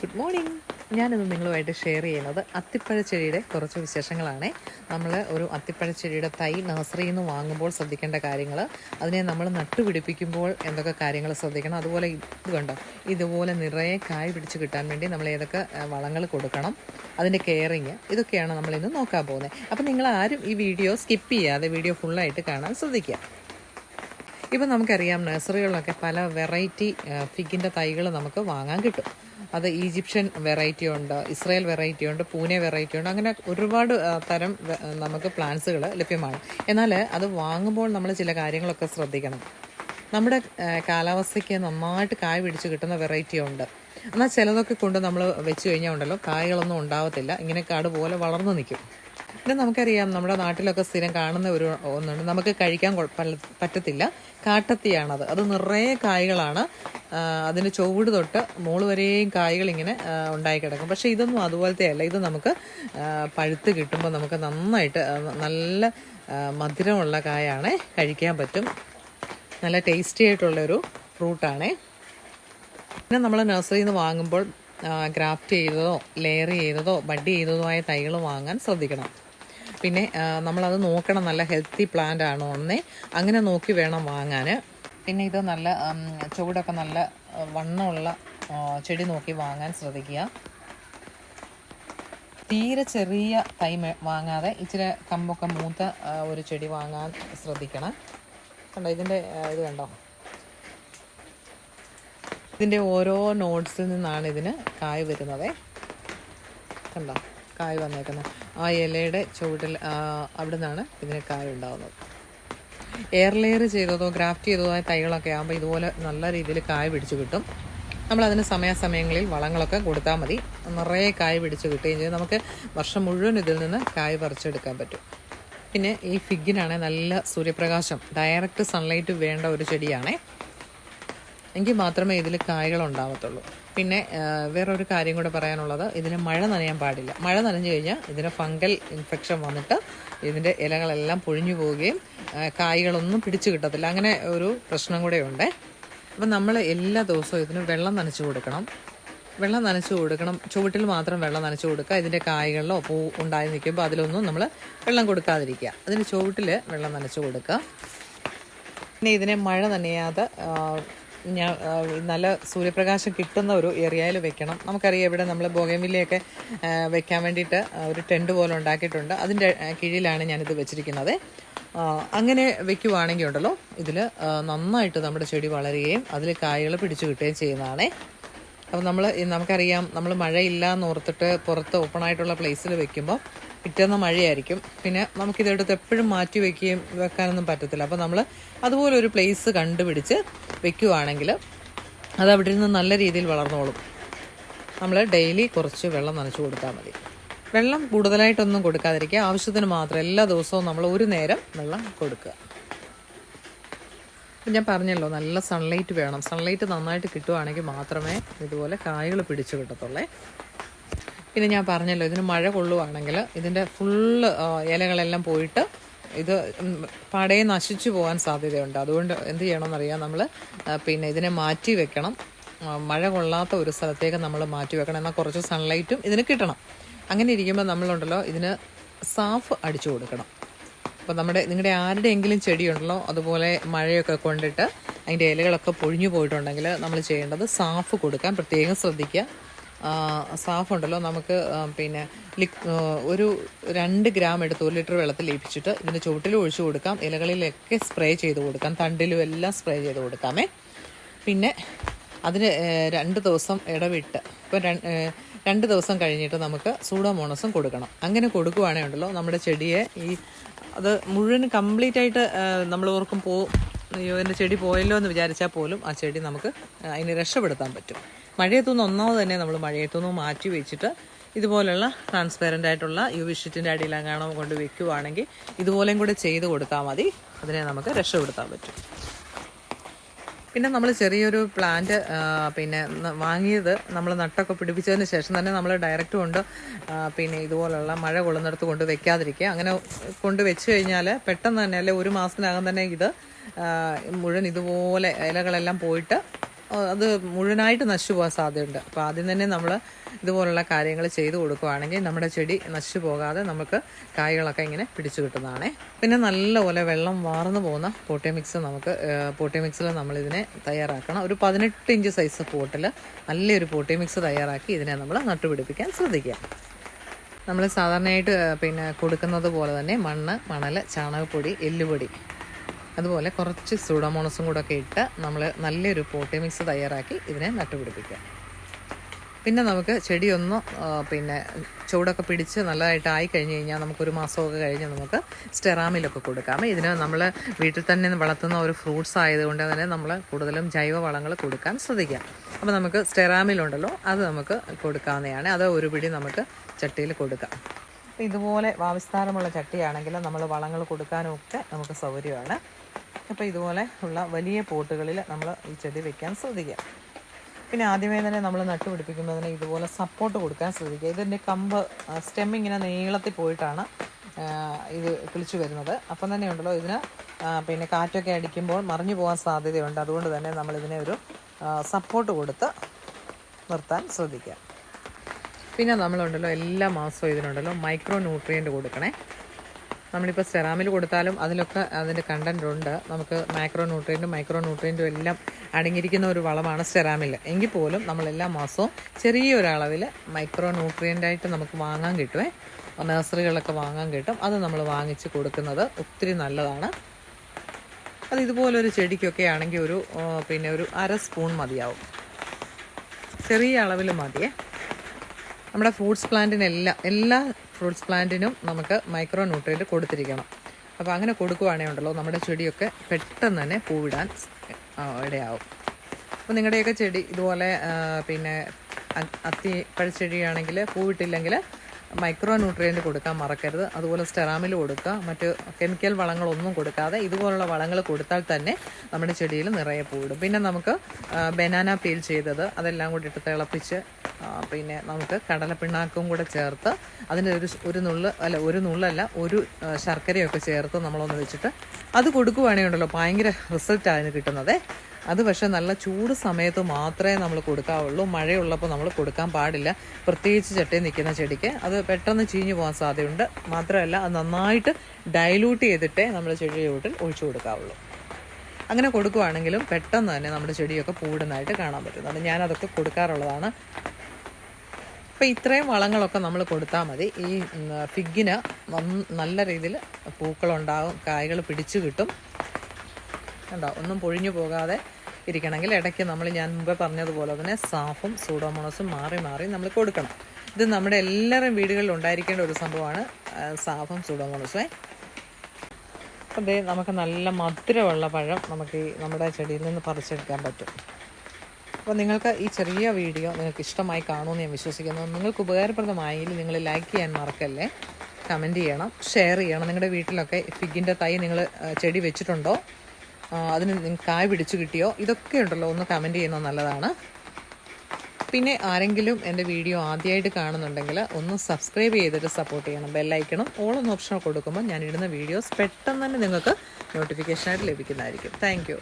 Good morning ഞാനിന്ന് നിങ്ങളുമായിട്ട് share ചെയ്യുന്നത് അത്തിപ്പഴച്ചെടിയുടെ കുറച്ച് വിശേഷങ്ങളാണ്. നമ്മൾ ഒരു അത്തിപ്പഴച്ചെടിയുടെ തൈ നഴ്സറിയിൽ നിന്ന് വാങ്ങുമ്പോൾ ശ്രദ്ധിക്കേണ്ട കാര്യങ്ങൾ അതിനെ നമ്മൾ നട്ടുപിടിപ്പിക്കുമ്പോൾ എന്തൊക്കെ കാര്യങ്ങൾ ശ്രദ്ധിക്കണം അതുപോലെ ഇത് കണ്ടോ? ഇതുപോലെ നിറയെ കായ് പിടിച്ച് കിട്ടാൻ വേണ്ടി നമ്മൾ ഏതൊക്കെ വളങ്ങൾ കൊടുക്കണം അതിന്റെ കെയറിങ് ഇതൊക്കെയാണ് നമ്മളിന്ന് നോക്കാൻ പോകുന്നത്. അപ്പം നിങ്ങൾ ആരും ഈ വീഡിയോ സ്കിപ്പ് ചെയ്യാതെ വീഡിയോ ഫുള്ളായിട്ട് കാണാൻ ശ്രദ്ധിക്കുക. ഇപ്പം നമുക്കറിയാം നഴ്സറികളിലൊക്കെ പല വെറൈറ്റി ഫിഗിന്റെ തൈകൾ നമുക്ക് വാങ്ങാൻ കിട്ടും. അത് ഈജിപ്ഷ്യൻ വെറൈറ്റി ഉണ്ട് ഇസ്രയേൽ വെറൈറ്റി ഉണ്ട് പൂനെ വെറൈറ്റി ഉണ്ട്. അങ്ങനെ ഒരുപാട് തരം നമുക്ക് പ്ലാന്റ്സുകൾ ലഭ്യമാണ്. എന്നാൽ അത് വാങ്ങുമ്പോൾ നമ്മൾ ചില കാര്യങ്ങളൊക്കെ ശ്രദ്ധിക്കണം. നമ്മുടെ കാലാവസ്ഥയ്ക്ക് നന്നായിട്ട് കായ് പിടിച്ച് കിട്ടുന്ന വെറൈറ്റി ഉണ്ട്. എന്നാൽ ചിലതൊക്കെ കൊണ്ട് നമ്മൾ വെച്ച് കഴിഞ്ഞാൽ ഉണ്ടല്ലോ കായകളൊന്നും ഉണ്ടാവത്തില്ല. ഇങ്ങനെ കാട് പോലെ വളർന്നു നിൽക്കും പിന്നെ നമുക്കറിയാം നമ്മുടെ നാട്ടിലൊക്കെ സ്ഥിരം കാണുന്ന ഒരു ഒന്നുണ്ട്. നമുക്ക് കഴിക്കാൻ പറ്റത്തില്ല. കാട്ടത്തിയാണത്. അത് നിറയെ കായ്കളാണ്. അതിന് ചുവട് തൊട്ട് മോൾ വരെയും കായ്കൾ ഇങ്ങനെ ഉണ്ടായി കിടക്കും. പക്ഷേ ഇതൊന്നും അതുപോലത്തെ അല്ല. ഇത് നമുക്ക് പഴുത്ത് കിട്ടുമ്പോൾ നമുക്ക് നന്നായിട്ട് നല്ല മധുരമുള്ള കായാണ് കഴിക്കാൻ പറ്റും. നല്ല ടേസ്റ്റി ആയിട്ടുള്ളൊരു ഫ്രൂട്ടാണേ. പിന്നെ നമ്മൾ നഴ്സറിയിൽ നിന്ന് വാങ്ങുമ്പോൾ ഗ്രാഫ്റ്റ് ചെയ്തതോ ലെയർ ചെയ്തതോ ബഡ് ചെയ്തതോ ആയ തൈകൾ വാങ്ങാൻ ശ്രദ്ധിക്കണം. പിന്നെ നമ്മളത് നോക്കണം നല്ല ഹെൽത്തി പ്ലാന്റ് ആണോ എന്നേ അങ്ങനെ നോക്കി വേണം വാങ്ങാൻ പിന്നെ ഇത് നല്ല ചുവടൊക്കെ നല്ല വണ്ണമുള്ള ചെടി നോക്കി വാങ്ങാൻ ശ്രദ്ധിക്കുക. തീരെ ചെറിയ തൈ വാങ്ങാതെ ഇച്ചിരി കമ്പൊക്കെ മൂത്ത ഒരു ചെടി വാങ്ങാൻ ശ്രദ്ധിക്കണം. കണ്ടോ ഇതിന്റെ ഇത് കണ്ടോ? ഇതിന്റെ ഓരോ നോട്ട്സിൽ നിന്നാണ് ഇതിന് കായ് വരുന്നത്. കണ്ടോ? കായ് വന്നേക്കുന്നത് ആ ഇലയുടെ ചുവട്ടിൽ അവിടെ നിന്നാണ് ഇതിന് കായ് ഉണ്ടാകുന്നത് എയർ ലെയർ ചെയ്തതോ ഗ്രാഫ്റ്റ് ചെയ്തതോ ആയ തൈകളൊക്കെ ആകുമ്പോൾ ഇതുപോലെ നല്ല രീതിയിൽ കായ് പിടിച്ചു കിട്ടും. നമ്മൾ നമ്മളതിന് സമയാസമയങ്ങളിൽ വളങ്ങളൊക്കെ കൊടുത്താൽ മതി. നിറയെ കായ് പിടിച്ച് കിട്ടുകയും ചെയ്യും. നമുക്ക് വർഷം മുഴുവൻ ഇതിൽ നിന്ന് കായ് പറിച്ചെടുക്കാൻ പറ്റും. പിന്നെ ഈ ഫിഗിനാണെങ്കിൽ നല്ല സൂര്യപ്രകാശം. ഡയറക്റ്റ് സൺലൈറ്റ് വേണ്ട ഒരു ചെടിയാണേ. എങ്കിൽ മാത്രമേ ഇതിൽ കായകൾ ഉണ്ടാവത്തുള്ളൂ. പിന്നെ വേറൊരു കാര്യം കൂടെ പറയാനുള്ളത് ഇതിന് മഴ നനയാൻ പാടില്ല. മഴ നനഞ്ഞു കഴിഞ്ഞാൽ ഇതിന് ഫംഗൽ ഇൻഫെക്ഷൻ വന്നിട്ട് ഇതിന്റെ ഇലകളെല്ലാം പൊഴിഞ്ഞു പോവുകയും കായ്കളൊന്നും പിടിച്ചു കിട്ടത്തില്ല. അങ്ങനെ ഒരു പ്രശ്നം കൂടെ ഉണ്ട്. അപ്പം നമ്മൾ എല്ലാ ദിവസവും ഇതിന് വെള്ളം നനച്ചു കൊടുക്കണം. വെള്ളം നനച്ചു കൊടുക്കണം. ചുവട്ടിൽ മാത്രം വെള്ളം നനച്ചു കൊടുക്കുക. ഇതിന്റെ കായ്കളിലോ പൂ ഉണ്ടായി നിൽക്കുമ്പോൾ അതിലൊന്നും നമ്മൾ വെള്ളം കൊടുക്കാതിരിക്കുക. അതിന് ചുവട്ടിൽ വെള്ളം നനച്ചു കൊടുക്കുക. പിന്നെ ഇതിനെ മഴ നനയാതെ ഞാൻ നല്ല സൂര്യപ്രകാശം കിട്ടുന്ന ഒരു ഏരിയയിൽ വെക്കണം. നമുക്കറിയാം ഇവിടെ നമ്മൾ ബോഗമില്ലയൊക്കെ വെക്കാൻ വേണ്ടിയിട്ട് ഒരു ടെന്റ് പോലെ ഉണ്ടാക്കിയിട്ടുണ്ട്. അതിന്റെ കീഴിലാണ് ഞാനിത് വെച്ചിരിക്കുന്നത്. അങ്ങനെ വെക്കുവാണെങ്കിൽ ഉണ്ടല്ലോ ഇതിൽ നന്നായിട്ട് നമ്മുടെ ചെടി വളരുകയും അതിൽ കായകൾ പിടിച്ചു കിട്ടുകയും ചെയ്യുന്നതാണേ. അപ്പോൾ നമ്മൾ നമുക്കറിയാം നമ്മൾ മഴയില്ല ഓർത്തിട്ട് പുറത്ത് ഓപ്പണായിട്ടുള്ള പ്ലേസിൽ വെക്കുമ്പോൾ പിറ്റേന്ന് മഴയായിരിക്കും. പിന്നെ നമുക്കിതെടുത്ത് എപ്പോഴും മാറ്റി വെക്കുകയും വെക്കാനൊന്നും പറ്റത്തില്ല. അപ്പോൾ നമ്മൾ അതുപോലെ ഒരു പ്ലേസ് കണ്ടുപിടിച്ച് വെക്കുവാണെങ്കിൽ അത് അവിടെ നിന്ന് നല്ല രീതിയിൽ വളർന്നോളും. നമ്മൾ ഡെയിലി കുറച്ച് വെള്ളം നനച്ചു കൊടുത്താൽ മതി. വെള്ളം കൂടുതലായിട്ടൊന്നും കൊടുക്കാതിരിക്കുക. ആവശ്യത്തിന് മാത്രം എല്ലാ ദിവസവും നമ്മൾ ഒരു നേരം വെള്ളം കൊടുക്കുക. ഞാൻ പറഞ്ഞല്ലോ നല്ല സൺലൈറ്റ് വേണം. സൺലൈറ്റ് നന്നായിട്ട് കിട്ടുവാണെങ്കിൽ മാത്രമേ ഇതുപോലെ കായകൾ പിടിച്ചു കിട്ടത്തുള്ളേ. പിന്നെ ഞാൻ പറഞ്ഞല്ലോ ഇതിന് മഴ കൊള്ളുവാണെങ്കിൽ ഇതിന്റെ ഫുള്ള് ഇലകളെല്ലാം പോയിട്ട് ഇത് പടയെ നശിച്ചു പോകാൻ സാധ്യതയുണ്ട്. അതുകൊണ്ട് എന്ത് ചെയ്യണമെന്നറിയാം നമ്മൾ പിന്നെ ഇതിനെ മാറ്റി വെക്കണം. മഴ കൊള്ളാത്ത ഒരു സ്ഥലത്തേക്ക് നമ്മൾ മാറ്റി വെക്കണം. എന്നാൽ കുറച്ച് സൺലൈറ്റും ഇതിന് കിട്ടണം. അങ്ങനെ ഇരിക്കുമ്പോൾ നമ്മളുണ്ടല്ലോ ഇതിന് സാഫ് അടിച്ചു കൊടുക്കണം. അപ്പോൾ നമ്മുടെ നിങ്ങളുടെ ആരുടെയെങ്കിലും ചെടിയുണ്ടല്ലോ അതുപോലെ മഴയൊക്കെ കൊണ്ടിട്ട് അതിന്റെ ഇലകളൊക്കെ പൊഴിഞ്ഞു പോയിട്ടുണ്ടെങ്കിൽ നമ്മൾ ചെയ്യേണ്ടത് സാഫ് കൊടുക്കാൻ പ്രത്യേകം ശ്രദ്ധിക്കുക. സാഫ് ഉണ്ടല്ലോ നമുക്ക് പിന്നെ ഒരു രണ്ട് ഗ്രാം എടുത്ത് ഒരു ലിറ്റർ വെള്ളത്തിൽ ലയിപ്പിച്ചിട്ട് ഇതിന്റെ ചുവട്ടിൽ ഒഴിച്ചു കൊടുക്കാം. ഇലകളിലൊക്കെ സ്പ്രേ ചെയ്ത് കൊടുക്കാം. തണ്ടിലും എല്ലാം സ്പ്രേ ചെയ്ത് കൊടുക്കാമേ. പിന്നെ അതിന് രണ്ട് ദിവസം ഇടവിട്ട് ഇപ്പം രണ്ട് ദിവസം കഴിഞ്ഞിട്ട് നമുക്ക് സൂഡോമോണസും കൊടുക്കണം. അങ്ങനെ കൊടുക്കുവാണെങ്കിൽ ഉണ്ടല്ലോ നമ്മുടെ ചെടിയെ ഈ അത് മുഴുവൻ കംപ്ലീറ്റ് ആയിട്ട് നമ്മൾ ഓർക്കും പോ അയ്യോ എന്റെ ചെടി പോയല്ലോ എന്ന് വിചാരിച്ചാൽ പോലും ആ ചെടി നമുക്ക് അതിനെ രക്ഷപ്പെടുത്താൻ പറ്റും. മഴയത്തുനിന്ന് ഒന്നാമത് തന്നെ നമ്മൾ മഴയത്തുനിന്ന് മാറ്റി വെച്ചിട്ട് ഇതുപോലെയുള്ള ട്രാൻസ്പെറന്റ് ആയിട്ടുള്ള യു വി ഷീറ്റിന്റെ അടിയിലെങ്ങാണോ കൊണ്ട് വെക്കുവാണെങ്കിൽ ഇതുപോലെയും കൂടെ ചെയ്ത് കൊടുത്താൽ മതി. അതിനെ നമുക്ക് രക്ഷപ്പെടുത്താൻ പറ്റും. പിന്നെ നമ്മൾ ചെറിയൊരു പ്ലാന്റ് പിന്നെ വാങ്ങിയത് നമ്മൾ നട്ടൊക്കെ പിടിപ്പിച്ചതിന് ശേഷം തന്നെ നമ്മൾ ഡയറക്റ്റ് കൊണ്ട് പിന്നെ ഇതുപോലുള്ള മഴ കൊള്ളുന്നിടത്ത് കൊണ്ട് വെക്കാതിരിക്കുക. അങ്ങനെ കൊണ്ട് വെച്ച് കഴിഞ്ഞാൽ പെട്ടെന്ന് തന്നെ അല്ലെ ഒരു മാസത്തിനകം തന്നെ ഇത് മുഴുവൻ ഇതുപോലെ ഇലകളെല്ലാം പോയിട്ട് അത് മുഴുവനായിട്ട് നശിച്ചു പോകാൻ സാധ്യതയുണ്ട്. അപ്പോൾ ആദ്യം തന്നെ നമ്മൾ ഇതുപോലുള്ള കാര്യങ്ങൾ ചെയ്തു കൊടുക്കുകയാണെങ്കിൽ നമ്മുടെ ചെടി നശിച്ചു പോകാതെ നമുക്ക് കായ്കളൊക്കെ ഇങ്ങനെ പിടിച്ചു കിട്ടുന്നതാണേ. പിന്നെ നല്ലപോലെ വെള്ളം വാർന്നു പോകുന്ന പോട്ടി മിക്സ് നമുക്ക് പോട്ടി മിക്സിൽ നമ്മളിതിനെ തയ്യാറാക്കണം. ഒരു പതിനെട്ട് ഇഞ്ച് സൈസ് പോട്ടിൽ നല്ലൊരു പോട്ടി മിക്സ് തയ്യാറാക്കി ഇതിനെ നമ്മൾ നട്ടുപിടിപ്പിക്കാൻ ശ്രദ്ധിക്കുക. നമ്മൾ സാധാരണയായിട്ട് പിന്നെ കൊടുക്കുന്നത് പോലെ തന്നെ മണ്ണ് മണൽ ചാണകപ്പൊടി എല്ലുപൊടി അതുപോലെ കുറച്ച് സൂഡോമോണസും കൂടെ ഒക്കെ ഇട്ട് നമ്മൾ നല്ലൊരു പോട്ടി മിക്സ് തയ്യാറാക്കി ഇതിനെ നട്ടുപിടിപ്പിക്കുക. പിന്നെ നമുക്ക് ചെടിയൊന്ന് പിന്നെ ചൂടൊക്കെ പിടിച്ച് നല്ലതായിട്ട് ആയി കഴിഞ്ഞ് കഴിഞ്ഞാൽ നമുക്കൊരു മാസമൊക്കെ കഴിഞ്ഞ് നമുക്ക് സ്റ്റെറാമിലൊക്കെ കൊടുക്കാം. ഇതിന് നമ്മൾ വീട്ടിൽ തന്നെ വളർത്തുന്ന ഒരു ഫ്രൂട്ട്സ് ആയതുകൊണ്ട് തന്നെ നമ്മൾ കൂടുതലും ജൈവ വളങ്ങൾ കൊടുക്കാൻ ശ്രദ്ധിക്കാം. അപ്പോൾ നമുക്ക് സ്റ്റെറാമിലുണ്ടല്ലോ അത് നമുക്ക് കൊടുക്കാവുന്നതാണ്. അത് ഒരു പിടി നമുക്ക് ചട്ടിയിൽ കൊടുക്കാം. അപ്പോൾ ഇതുപോലെ വാവിസ്താരമുള്ള ചട്ടിയാണെങ്കിൽ നമ്മൾ വളങ്ങൾ കൊടുക്കാനും ഒക്കെ നമുക്ക് സൗകര്യമാണ്. അപ്പോൾ ഇതുപോലെ ഉള്ള വലിയ പോട്ടുകളിൽ നമ്മൾ ഈ ചെടി വെക്കാൻ ശ്രദ്ധിക്കുക. പിന്നെ ആദ്യമേ തന്നെ നമ്മൾ നട്ടുപിടിപ്പിക്കുന്നതിന് ഇതുപോലെ സപ്പോർട്ട് കൊടുക്കാൻ ശ്രദ്ധിക്കുക. ഇതിന്റെ കമ്പ് സ്റ്റെം ഇങ്ങനെ നീളത്തിൽ പോയിട്ടാണ് ഇത് കിളിച്ചു വരുന്നത്. അപ്പം തന്നെ ഉണ്ടല്ലോ ഇതിന് പിന്നെ കാറ്റൊക്കെ അടിക്കുമ്പോൾ മറിഞ്ഞു പോകാൻ സാധ്യതയുണ്ട്. അതുകൊണ്ട് തന്നെ നമ്മളിതിനെ ഒരു സപ്പോർട്ട് കൊടുത്ത് നിർത്താൻ ശ്രദ്ധിക്കുക. പിന്നെ നമ്മളുണ്ടല്ലോ എല്ലാ മാസവും ഇതിനുണ്ടല്ലോ മൈക്രോ ന്യൂട്രിയന്റ് കൊടുക്കണേ. നമ്മളിപ്പോൾ സെറാമിൽ കൊടുത്താലും അതിലൊക്കെ അതിന്റെ കണ്ടന്റ് ഉണ്ട്. നമുക്ക് മൈക്രോ ന്യൂട്രിയന്റും മൈക്രോ ന്യൂട്രിയന്റും എല്ലാം അടങ്ങിയിരിക്കുന്ന ഒരു വളമാണ് സെറാമിൽ എങ്കിൽ പോലും നമ്മൾ എല്ലാ മാസവും ചെറിയൊരളവിൽ മൈക്രോ ന്യൂട്രിയന്റായിട്ട് നമുക്ക് വാങ്ങാൻ കിട്ടുമേ നഴ്സറികളൊക്കെ വാങ്ങാൻ കിട്ടും. അത് നമ്മൾ വാങ്ങിച്ച് കൊടുക്കുന്നത് ഒത്തിരി നല്ലതാണ്. അത് ഇതുപോലൊരു ചെടിക്കൊക്കെ ആണെങ്കിൽ ഒരു പിന്നെ ഒരു അര സ്പൂൺ മതിയാവും. ചെറിയ അളവിൽ മതിയേ. നമ്മുടെ ഫ്രൂട്ട്സ് പ്ലാന്റിനെല്ലാം എല്ലാ ഫ്രൂട്ട്സ് പ്ലാന്റിനും നമുക്ക് മൈക്രോ ന്യൂട്രിയന്റ് കൊടുത്തിരിക്കണം. അപ്പോൾ അങ്ങനെ കൊടുക്കുവാണേ ഉണ്ടല്ലോ നമ്മുടെ ചെടിയൊക്കെ പെട്ടെന്ന് തന്നെ പൂവിടാൻ ഇടയാവും. അപ്പോൾ നിങ്ങളുടെയൊക്കെ ചെടി ഇതുപോലെ പിന്നെ അത്തി പഴച്ചെടിയാണെങ്കിൽ പൂവിട്ടില്ലെങ്കിൽ മൈക്രോ ന്യൂട്രിയന്റ് കൊടുക്കാൻ മറക്കരുത്. അതുപോലെ സ്റ്റെറാമിൽ കൊടുക്കുക. മറ്റ് കെമിക്കൽ വളങ്ങളൊന്നും കൊടുക്കാതെ ഇതുപോലുള്ള വളങ്ങൾ കൊടുത്താൽ തന്നെ നമ്മുടെ ചെടിയിൽ നിറയെ പൂവിടും. പിന്നെ നമുക്ക് ബനാന പീൽ ചെയ്തത് അതെല്ലാം കൂടി ഇട്ട് തിളപ്പിച്ച് പിന്നെ നമുക്ക് കടലപ്പിണ്ണാക്കും കൂടെ ചേർത്ത് അതിന്റെ ഒരു ഒരു നുള്ള് അല്ല ഒരു നുള്ളല്ല ഒരു ശർക്കരയൊക്കെ ചേർത്ത് നമ്മളൊന്ന് വെച്ചിട്ട് അത് കൊടുക്കുവാണെങ്കിൽ ഉണ്ടല്ലോ ഭയങ്കര റിസൾട്ടാണ് കിട്ടുന്നത്. അത് പക്ഷേ നല്ല ചൂട് സമയത്ത് മാത്രമേ നമ്മൾ കൊടുക്കാവുള്ളൂ. മഴയുള്ളപ്പോൾ നമ്മൾ കൊടുക്കാൻ പാടില്ല. പ്രത്യേകിച്ച് ചട്ടി നിൽക്കുന്ന ചെടിക്ക് അത് പെട്ടെന്ന് ചീഞ്ഞു പോകാൻ സാധ്യതയുണ്ട്. മാത്രമല്ല അത് നന്നായിട്ട് ഡൈലൂട്ട് ചെയ്തിട്ടേ നമ്മൾ ചെടി ചൂട്ടിൽ ഒഴിച്ചു കൊടുക്കാവുള്ളൂ. അങ്ങനെ കൊടുക്കുവാണെങ്കിലും പെട്ടെന്ന് തന്നെ നമ്മുടെ ചെടിയൊക്കെ പൂടുന്നതായിട്ട് കാണാൻ പറ്റുന്നുണ്ട് ഞാനതൊക്കെ കൊടുക്കാറുള്ളതാണ്. അപ്പോൾ ഇത്രയും വളങ്ങളൊക്കെ നമ്മൾ കൊടുത്താൽ മതി. ഈ ഫിഗിന് നല്ല രീതിയിൽ പൂക്കളുണ്ടാകും കായ്കൾ പിടിച്ചു കിട്ടും. കണ്ടോ? ഒന്നും പൊഴിഞ്ഞു പോകാതെ ഇരിക്കണമെങ്കിൽ ഇടയ്ക്ക് നമ്മൾ ഞാൻ മുമ്പേ പറഞ്ഞതുപോലെ തന്നെ സാഫും സൂഡോമോണസും മാറി മാറി നമ്മൾ കൊടുക്കണം. ഇത് നമ്മുടെ എല്ലാവരും വീടുകളിൽ ഉണ്ടായിരിക്കേണ്ട ഒരു സംഭവമാണ് സാഫും സൂഡോമോണസും. അതെ നമുക്ക് നല്ല മധുരമുള്ള പഴം നമുക്ക് ഈ നമ്മുടെ ചെടിയിൽ നിന്ന് പറിച്ചെടുക്കാൻ പറ്റും. അപ്പോൾ നിങ്ങൾക്ക് ഈ ചെറിയ വീഡിയോ നിങ്ങൾക്ക് ഇഷ്ടമായി കാണുമെന്ന് ഞാൻ വിശ്വസിക്കുന്നു. നിങ്ങൾക്ക് ഉപകാരപ്രദമായെങ്കിൽ നിങ്ങൾ ലൈക്ക് ചെയ്യാൻ മറക്കല്ലേ? കമന്റ് ചെയ്യണം ഷെയർ ചെയ്യണം. നിങ്ങളുടെ വീട്ടിലൊക്കെ ഫിഗിന്റെ തൈ നിങ്ങൾ ചെടി വെച്ചിട്ടുണ്ടോ? അതിന് നിങ്ങൾക്ക് കായ് പിടിച്ചു കിട്ടിയോ? ഇതൊക്കെ ഉണ്ടല്ലോ ഒന്ന് കമന്റ് ചെയ്യുന്നത് നല്ലതാണ്. പിന്നെ ആരെങ്കിലും എന്റെ വീഡിയോ ആദ്യമായിട്ട് കാണുന്നുണ്ടെങ്കിൽ ഒന്ന് സബ്സ്ക്രൈബ് ചെയ്തിട്ട് സപ്പോർട്ട് ചെയ്യണം. ബെല്ലൈക്കണം ഓളൊന്ന് ഓപ്ഷൻ കൊടുക്കുമ്പോൾ ഞാൻ ഇടുന്ന വീഡിയോസ് പെട്ടെന്ന് തന്നെ നിങ്ങൾക്ക് നോട്ടിഫിക്കേഷനായിട്ട് ലഭിക്കുന്നതായിരിക്കും. താങ്ക്